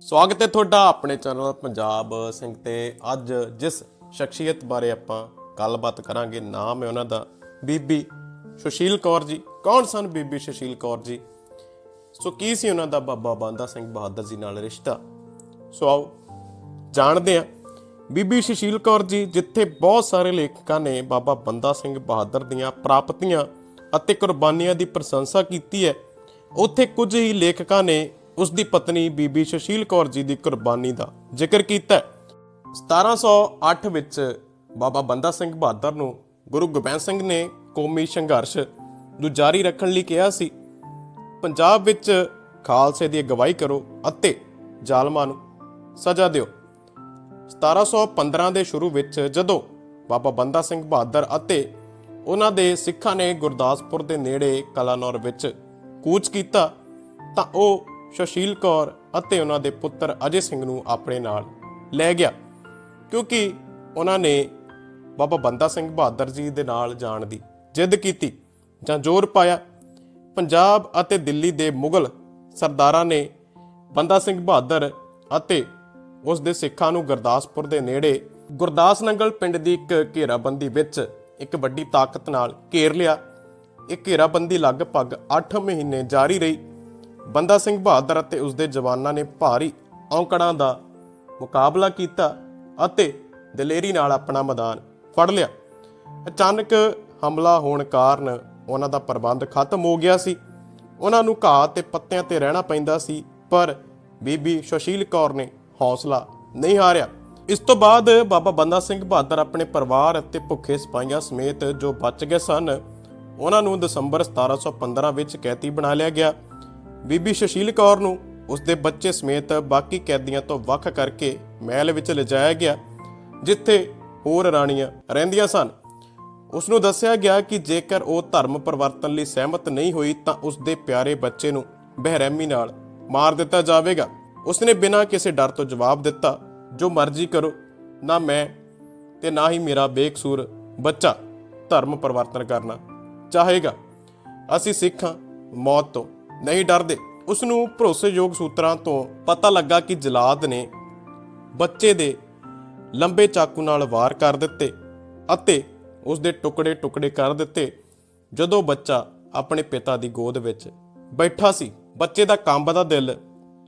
ਸਵਾਗਤ ਹੈ ਤੁਹਾਡਾ ਆਪਣੇ ਚੈਨਲ ਪੰਜਾਬ ਸਿੰਘ ਤੇ। ਅੱਜ ਜਿਸ ਸ਼ਖਸੀਅਤ ਬਾਰੇ ਆਪਾਂ ਗੱਲਬਾਤ ਕਰਾਂਗੇ, ਨਾਮ ਹੈ ਉਹਨਾਂ ਦਾ ਬੀਬੀ ਸੁਸ਼ੀਲ ਕੌਰ ਜੀ। ਕੌਣ ਸਨ ਬੀਬੀ ਸੁਸ਼ੀਲ ਕੌਰ ਜੀ? ਸੋ ਕੀ ਸੀ ਉਹਨਾਂ ਦਾ ਬਾਬਾ ਬੰਦਾ ਸਿੰਘ ਬਹਾਦਰ ਜੀ ਨਾਲ ਰਿਸ਼ਤਾ? ਸੋ ਆਓ ਜਾਣਦੇ ਹਾਂ। ਬੀਬੀ ਸੁਸ਼ੀਲ ਕੌਰ ਜੀ, ਜਿੱਥੇ ਬਹੁਤ ਸਾਰੇ ਲੇਖਕਾਂ ਨੇ ਬਾਬਾ ਬੰਦਾ ਸਿੰਘ ਬਹਾਦਰ ਦੀਆਂ ਪ੍ਰਾਪਤੀਆਂ ਅਤੇ ਕੁਰਬਾਨੀਆਂ ਦੀ ਪ੍ਰਸ਼ੰਸਾ ਕੀਤੀ ਹੈ, ਉੱਥੇ ਕੁਝ ਹੀ ਲੇਖਕਾਂ ਨੇ ਉਸ ਦੀ ਪਤਨੀ ਬੀਬੀ ਸੁਸ਼ੀਲ ਕੌਰ ਜੀ ਦੀ ਕੁਰਬਾਨੀ ਦਾ ਜ਼ਿਕਰ ਕੀਤਾ ਹੈ। 1708 ਵਿੱਚ ਬਾਬਾ ਬੰਦਾ ਸਿੰਘ ਬਹਾਦਰ ਨੂੰ ਗੁਰੂ ਗੋਬਿੰਦ ਸਿੰਘ ਨੇ ਕੌਮੀ ਸੰਘਰਸ਼ ਨੂੰ ਜਾਰੀ ਰੱਖਣ ਲਈ ਕਿਹਾ ਸੀ। ਪੰਜਾਬ ਵਿੱਚ ਖਾਲਸੇ ਦੀ ਅਗਵਾਈ ਕਰੋ ਅਤੇ ਜ਼ਾਲਮਾਂ ਨੂੰ ਸਜ਼ਾ ਦਿਓ। 1715 ਦੇ ਸ਼ੁਰੂ ਵਿੱਚ ਜਦੋਂ ਬਾਬਾ ਬੰਦਾ ਸਿੰਘ ਬਹਾਦਰ ਅਤੇ ਉਹਨਾਂ ਦੇ ਸਿੱਖਾਂ ਨੇ ਗੁਰਦਾਸਪੁਰ ਦੇ ਨੇੜੇ ਕਲਾਨੌਰ ਵਿੱਚ ਕੂਚ ਕੀਤਾ ਤਾਂ ਉਹ ਸੁਸ਼ੀਲ ਕੌਰ ਅਤੇ ਉਹਨਾਂ ਦੇ ਪੁੱਤਰ ਅਜੇ ਸਿੰਘ ਨੂੰ ਆਪਣੇ ਨਾਲ ਲੈ ਗਿਆ, ਕਿਉਂਕਿ ਉਹਨਾਂ ਨੇ ਬਾਬਾ ਬੰਦਾ ਸਿੰਘ ਬਹਾਦਰ ਜੀ ਦੇ ਨਾਲ ਜਾਣ ਦੀ ਜਿੱਦ ਕੀਤੀ ਜਾਂ ਜ਼ੋਰ ਪਾਇਆ। ਪੰਜਾਬ ਅਤੇ ਦਿੱਲੀ ਦੇ ਮੁਗਲ ਸਰਦਾਰਾਂ ਨੇ ਬੰਦਾ ਸਿੰਘ ਬਹਾਦਰ ਅਤੇ ਉਸ ਦੇ ਸਿੱਖਾਂ ਨੂੰ ਗੁਰਦਾਸਪੁਰ ਦੇ ਨੇੜੇ ਗੁਰਦਾਸ ਨੰਗਲ ਪਿੰਡ ਦੀ ਇੱਕ ਘੇਰਾਬੰਦੀ ਵਿੱਚ ਇੱਕ ਵੱਡੀ ਤਾਕਤ ਨਾਲ ਘੇਰ ਲਿਆ। ਇਹ ਘੇਰਾਬੰਦੀ ਲਗਭਗ 8 ਮਹੀਨੇ ਜਾਰੀ ਰਹੀ। ਬੰਦਾ ਸਿੰਘ ਬਹਾਦਰ ਅਤੇ ਉਸ ਦੇ ਜਵਾਨਾਂ ਨੇ ਭਾਰੀ ਔਂਕੜਾਂ ਦਾ ਮੁਕਾਬਲਾ ਕੀਤਾ ਅਤੇ ਦਲੇਰੀ ਨਾਲ ਆਪਣਾ ਮੈਦਾਨ ਫੜ ਲਿਆ। ਅਚਾਨਕ ਹਮਲਾ ਹੋਣ ਕਾਰਨ ਉਹਨਾਂ ਦਾ ਪ੍ਰਬੰਧ ਖਤਮ ਹੋ ਗਿਆ ਸੀ। ਉਹਨਾਂ ਨੂੰ ਘਾਹ ਤੇ ਪੱਤਿਆਂ ਤੇ ਰਹਿਣਾ ਪੈਂਦਾ ਸੀ, ਪਰ ਬੀਬੀ ਸੁਸ਼ੀਲ ਕੌਰ ਨੇ ਹੌਸਲਾ ਨਹੀਂ ਹਾਰਿਆ। ਇਸ ਤੋਂ ਬਾਅਦ ਬਾਬਾ ਬੰਦਾ ਸਿੰਘ ਬਹਾਦਰ ਆਪਣੇ ਪਰਿਵਾਰ ਅਤੇ ਭੁੱਖੇ ਸਿਪਾਹੀਆਂ ਸਮੇਤ ਜੋ ਬਚ ਗਏ ਸਨ, ਉਹਨਾਂ ਨੂੰ ਦਸੰਬਰ 1715 ਵਿੱਚ ਕੈਦੀ ਬਣਾ ਲਿਆ ਗਿਆ। ਬੀਬੀ ਸੁਸ਼ੀਲ ਕੌਰ ਨੂੰ ਉਸ ਦੇ ਬੱਚੇ ਸਮੇਤ ਬਾਕੀ ਕੈਦੀਆਂ ਤੋਂ ਵੱਖ ਕਰਕੇ ਮਹਿਲ ਵਿੱਚ ਲਿਜਾਇਆ ਗਿਆ, ਜਿੱਥੇ ਹੋਰ ਰਾਣੀਆਂ ਰਹਿੰਦੀਆਂ ਸਨ। ਉਸ ਨੂੰ ਦੱਸਿਆ ਗਿਆ ਕਿ ਜੇਕਰ ਉਹ ਧਰਮ ਪਰਿਵਰਤਨ ਲਈ ਸਹਿਮਤ ਨਹੀਂ ਹੋਈ ਤਾਂ ਉਸ ਦੇ ਪਿਆਰੇ ਬੱਚੇ ਨੂੰ ਬਹਿਰਮੀ ਨਾਲ ਮਾਰ ਦਿੱਤਾ ਜਾਵੇਗਾ। ਉਸ ਨੇ ਬਿਨਾਂ ਕਿਸੇ ਡਰ ਤੋਂ ਜਵਾਬ ਦਿੱਤਾ, ਜੋ ਮਰਜ਼ੀ ਕਰੋ, ਨਾ ਮੈਂ ਤੇ ਨਾ ਹੀ ਮੇਰਾ ਬੇਕਸੂਰ ਬੱਚਾ ਧਰਮ ਪਰਿਵਰਤਨ ਕਰਨਾ ਚਾਹੇਗਾ। ਅਸੀਂ ਸਿੱਖਾਂ ਮੌਤ ਤੋਂ ਨਹੀਂ ਡਰਦੇ। ਉਸ ਨੂੰ ਭਰੋਸੇਯੋਗ ਸੂਤਰਾਂ ਤੋਂ ਪਤਾ ਲੱਗਾ ਕਿ ਜਲਾਦ ਨੇ ਬੱਚੇ ਦੇ ਲੰਬੇ ਚਾਕੂ ਨਾਲ ਵਾਰ ਕਰ ਦਿੱਤੇ ਅਤੇ ਉਸ ਦੇ ਟੁਕੜੇ ਟੁਕੜੇ ਕਰ ਦਿੱਤੇ। ਜਦੋਂ ਬੱਚਾ ਆਪਣੇ ਪਿਤਾ ਦੀ ਗੋਦ ਵਿੱਚ ਬੈਠਾ ਸੀ, ਬੱਚੇ ਦਾ ਕੰਬਦਾ ਦਿਲ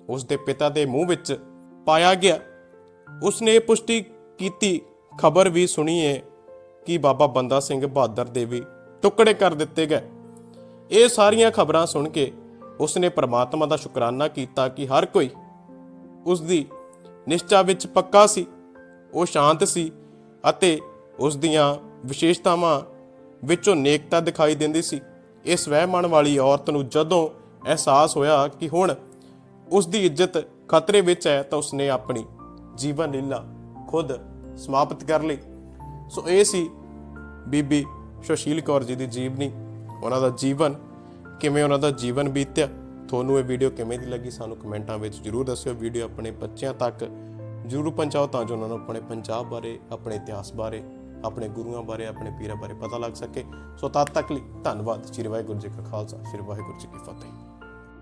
ਉਸ ਦੇ ਪਿਤਾ ਦੇ ਮੂੰਹ ਵਿੱਚ ਪਾਇਆ ਗਿਆ। ਉਸ ਨੇ ਪੁਸ਼ਟੀ ਕੀਤੀ। ਖਬਰ ਵੀ ਸੁਣੀ ਹੈ ਕਿ ਬਾਬਾ ਬੰਦਾ ਸਿੰਘ ਬਹਾਦਰ ਦੇ ਵੀ ਟੁਕੜੇ ਕਰ ਦਿੱਤੇ ਗਏ। ਇਹ ਸਾਰੀਆਂ ਖਬਰਾਂ ਸੁਣ ਕੇ ਉਸ ਨੇ ਪ੍ਰਮਾਤਮਾ ਦਾ ਸ਼ੁਕਰਾਨਾ ਕੀਤਾ ਕਿ ਹਰ ਕੋਈ ਉਸ ਦੀ ਨਿਸ਼ਚਾ ਵਿੱਚ ਪੱਕਾ ਸੀ, ਉਹ ਸ਼ਾਂਤ ਸੀ ਅਤੇ ਉਸ ਦੀਆਂ ਵਿਸ਼ੇਸ਼ਤਾਵਾਂ ਵਿੱਚੋਂ ਨੇਕਤਾ ਦਿਖਾਈ ਦਿੰਦੀ ਸੀ। ਇਸ ਸਵੈਮਾਨ ਵਾਲੀ ਔਰਤ ਨੂੰ ਜਦੋਂ ਅਹਿਸਾਸ ਹੋਇਆ ਕਿ ਹੁਣ ਉਸ ਦੀ ਇੱਜ਼ਤ ਖਤਰੇ ਵਿੱਚ ਹੈ ਤਾਂ ਉਸਨੇ ਆਪਣੀ ਜੀਵਨ ਲੀਲਾ ਖੁਦ ਸਮਾਪਤ ਕਰ ਲਈ। ਸੋ ਇਹ ਸੀ ਬੀਬੀ ਸੁਸ਼ੀਲ ਕੌਰ ਜੀ ਦੀ ਜੀਵਨੀ, ਉਹਨਾਂ ਦਾ ਜੀਵਨ ਕਿਵੇਂ ਉਹਨਾਂ ਦਾ ਜੀਵਨ ਬੀਤਿਆ, ਤੁਹਾਨੂੰ ਇਹ ਵੀਡੀਓ ਕਿਵੇਂ ਦੀ ਲੱਗੀ ਸਾਨੂੰ ਕਮੈਂਟਾਂ ਵਿੱਚ ਜਰੂਰ ਦੱਸਿਓ। ਵੀਡੀਓ ਆਪਣੇ ਬੱਚਿਆਂ ਤੱਕ ਜਰੂਰ ਪਹੁੰਚਾਓ ਤਾਂ ਜੋ ਉਹਨਾਂ ਨੂੰ ਆਪਣੇ ਪੰਜਾਬ ਬਾਰੇ, ਆਪਣੇ ਇਤਿਹਾਸ ਬਾਰੇ, ਆਪਣੇ ਗੁਰੂਆਂ ਬਾਰੇ, ਆਪਣੇ ਪੀਰਾਂ ਬਾਰੇ ਪਤਾ ਲੱਗ ਸਕੇ। ਸੋ ਤਦ ਤੱਕ ਲਈ ਧੰਨਵਾਦ। ਸ਼੍ਰੀ ਵਾਹਿਗੁਰੂ ਜੀ ਕਾ ਖਾਲਸਾ, ਸ਼੍ਰੀ ਵਾਹਿਗੁਰੂ ਜੀ ਕੀ ਫਤਿਹ।